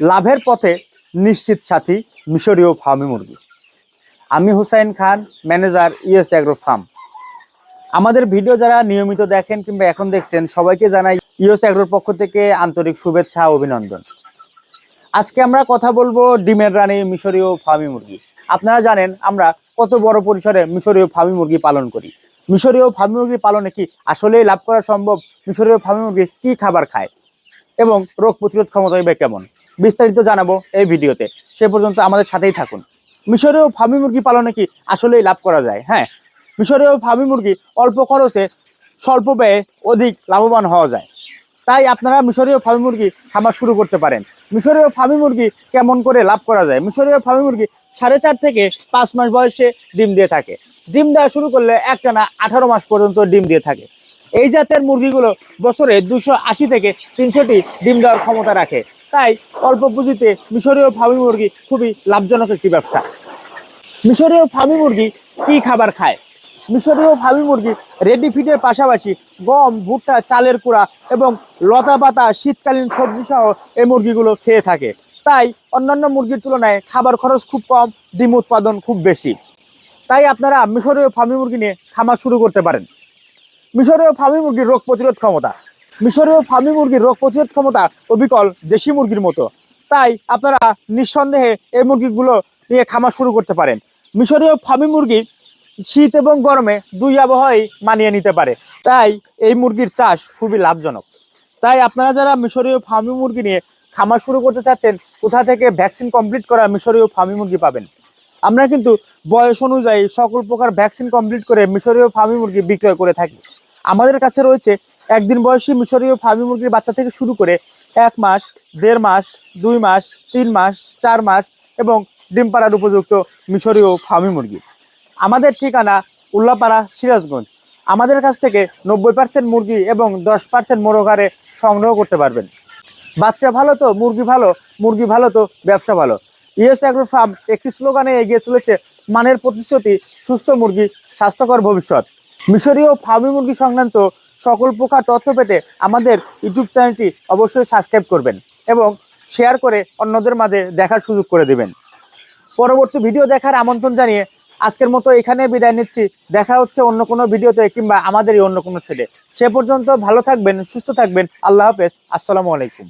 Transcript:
লাভের পথে নিশ্চিত সাথী মিশরীয় ফার্মি মুরগি আমি Hussain Khan, manager US agro farm. আমাদের ভিডিও যারা নিয়মিত দেখেন কিংবা এখন দেখছেন, সবাইকে জানাই ইউএস অ্যাগ্রোর পক্ষ থেকে আন্তরিক শুভেচ্ছা অভিনন্দন। আজকে আমরা কথা বলব ডিমের রানী মিশরীয় ফার্মি মুরগি। আপনারা জানেন, আমরা কত বড় পরিসরে মিশরীয় ফার্মি মুরগি পালন করি। মিশরীয় ফার্মি মুরগি পালনে কি আসলেই লাভ করা সম্ভব? মিশরীয় ফার্মি মুরগি কি খাবার খায়? এবং রোগ প্রতিরোধ ক্ষমতা বা কেমন? বিস্তারিত জানাব এই ভিডিওতে। সে পর্যন্ত আমাদের সাথেই থাকুন। মিশরীয় ফার্মি মুরগি পালনে কি আসলেই লাভ করা যায়? হ্যাঁ মিশরীয় ফার্মি মুরগি অল্প খরচে স্বল্প ব্যয়ে অধিক লাভবান হওয়া যায়। তাই আপনারা মিশরীয় ফার্মি মুরগি খামার শুরু করতে পারেন। মিশরীয় ফার্মি মুরগি কেমন করে লাভ করা যায়? মিশরীয় ফার্মি মুরগি সাড়ে চার থেকে পাঁচ মাস বয়সে ডিম দিয়ে থাকে। ডিম দেওয়া শুরু করলে একটানা আঠারো মাস পর্যন্ত ডিম দিয়ে থাকে। এই জাতের মুরগিগুলো বছরে দুশো আশি থেকে তিনশোটি ডিম দেওয়ার ক্ষমতা রাখে। তাই অল্প পুঁজিতে মিশরীয় ফার্মি মুরগি খুবই লাভজনক একটি ব্যবসা। মিশরীয় ফার্মি মুরগি কি খাবার খায়? মিশরীয় ফার্মি মুরগি রেডি ফিডের পাশাপাশি গম, ভুট্টা, চালের কুড়া এবং লতা পাতা, শীতকালীন সবজি সহ এই মুরগিগুলো খেয়ে থাকে। তাই অন্যান্য মুরগির তুলনায় খাবার খরচ খুব কম, ডিম উৎপাদন খুব বেশি। তাই আপনারা মিশরীয় ফার্মি মুরগি নিয়ে খামার শুরু করতে পারেন। মিশরীয় ফার্মি মুরগির রোগ প্রতিরোধ ক্ষমতা মিশরীয় ফার্মি মুরগির রোগ প্রতিরোধ ক্ষমতা অবিকল দেশি মুরগির মতো। তাই আপনারা নিঃসন্দেহে এই মুরগিগুলো নিয়ে খামার শুরু করতে পারেন। মিশরীয় ফার্মি মুরগি শীত এবং গরমে দুই আবহাওয়াই মানিয়ে নিতে পারে। তাই এই মুরগির চাষ খুবই লাভজনক। তাই আপনারা যারা মিশরীয় ফার্মি মুরগি নিয়ে খামার শুরু করতে চাচ্ছেন, কোথা থেকে ভ্যাকসিন কমপ্লিট করা মিশরীয় ফার্মি মুরগি পাবেন? আমরা কিন্তু বয়স অনুযায়ী সকল প্রকার ভ্যাকসিন কমপ্লিট করে মিশরীয় ফার্মি মুরগি বিক্রয় করে থাকি। আমাদের কাছে রয়েছে একদিন বয়সী মিশরীয় ফার্মি মুরগির বাচ্চা থেকে শুরু করে এক মাস, দেড় মাস, দুই মাস, তিন মাস, চার মাস এবং ডিম পাড়ার উপযুক্ত মিশরীয় ফার্মি মুরগি। আমাদের ঠিকানা উল্লাপাড়া সিরাজগঞ্জ। আমাদের কাছ থেকে নব্বই পার্সেন্ট মুরগি এবং দশ পার্সেন্ট মোরগারে সংগ্রহ করতে পারবেন। বাচ্চা ভালো তো, মুরগি ভালো মুরগি ভালো তো, ব্যবসা ভালো। ইয়েস অ্যাগ্রো ফার্ম একটি স্লোগানে এগিয়ে চলেছে মানের প্রতিশ্রুতি, সুস্থ মুরগি, স্বাস্থ্যকর ভবিষ্যৎ। মিশরীয় ফার্মি মুরগি সংক্রান্ত সকল প্রকার তথ্য পেতে আমাদের ইউটিউব চ্যানেলটি অবশ্যই সাবস্ক্রাইব করবেন এবং শেয়ার করে অন্যদের মাঝে দেখার সুযোগ করে দেবেন। পরবর্তী ভিডিও দেখার আমন্ত্রণ জানিয়ে আজকের মতো এখানে বিদায় নিচ্ছি। দেখা হচ্ছে অন্য কোনো ভিডিওতে কিংবা আমাদেরই অন্য কোনো সেটে সে পর্যন্ত ভালো থাকবেন, সুস্থ থাকবেন। আল্লাহ হাফেজ। আসসালামু আলাইকুম।